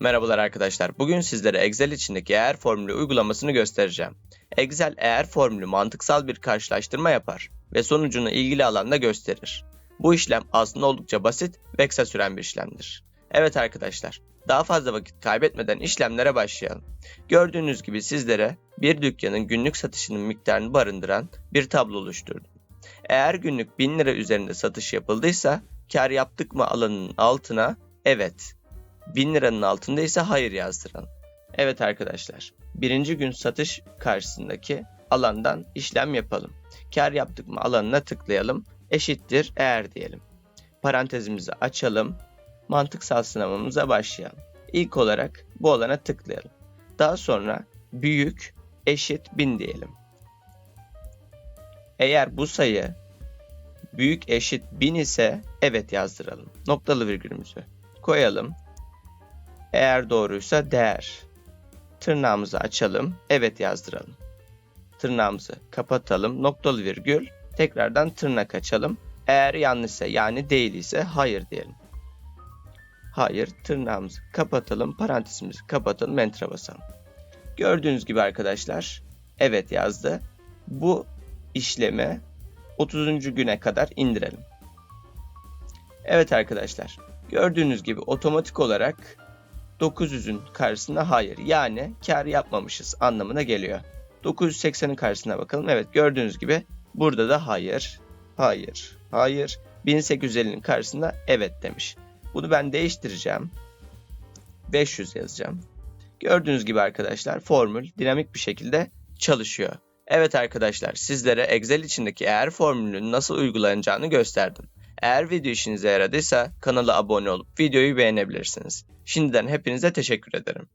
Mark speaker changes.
Speaker 1: Merhabalar arkadaşlar. Bugün sizlere Excel içindeki eğer formülü uygulamasını göstereceğim. Excel eğer formülü mantıksal bir karşılaştırma yapar ve sonucunu ilgili alanda gösterir. Bu işlem aslında oldukça basit ve kısa süren bir işlemdir. Evet arkadaşlar, daha fazla vakit kaybetmeden işlemlere başlayalım. Gördüğünüz gibi sizlere bir dükkanın günlük satışının miktarını barındıran bir tablo oluşturdum. Eğer günlük 1000 lira üzerinde satış yapıldıysa kar yaptık mı alanının altına evet 1000 liranın altında ise hayır yazdıralım. Evet arkadaşlar, birinci gün satış karşısındaki alandan işlem yapalım. Kar yaptık mı alanına tıklayalım. Eşittir eğer diyelim. Parantezimizi açalım. Mantıksal sınavımıza başlayalım. İlk olarak bu alana tıklayalım. Daha sonra büyük eşit 1000 diyelim. Eğer bu sayı büyük eşit 1000 ise evet yazdıralım. Noktalı virgülümüzü koyalım. Eğer doğruysa değer. Tırnağımızı açalım. Evet yazdıralım. Tırnağımızı kapatalım. Noktalı virgül. Tekrardan tırnak açalım. Eğer yanlışsa yani değil ise hayır diyelim. Hayır. Tırnağımızı kapatalım. Parantezimizi kapatalım. Enter'a basalım. Gördüğünüz gibi arkadaşlar evet yazdı. Bu işlemi 30. güne kadar indirelim. Evet arkadaşlar. Gördüğünüz gibi otomatik olarak 900'ün karşısına hayır. Yani kar yapmamışız anlamına geliyor. 980'in karşısına bakalım. Evet gördüğünüz gibi burada da hayır, hayır, hayır. 1850'nin karşısında evet demiş. Bunu ben değiştireceğim. 500 yazacağım. Gördüğünüz gibi arkadaşlar formül dinamik bir şekilde çalışıyor. Evet arkadaşlar sizlere Excel içindeki eğer formülünün nasıl uygulanacağını gösterdim. Eğer video işinize yaradıysa kanala abone olup videoyu beğenebilirsiniz. Şimdiden hepinize teşekkür ederim.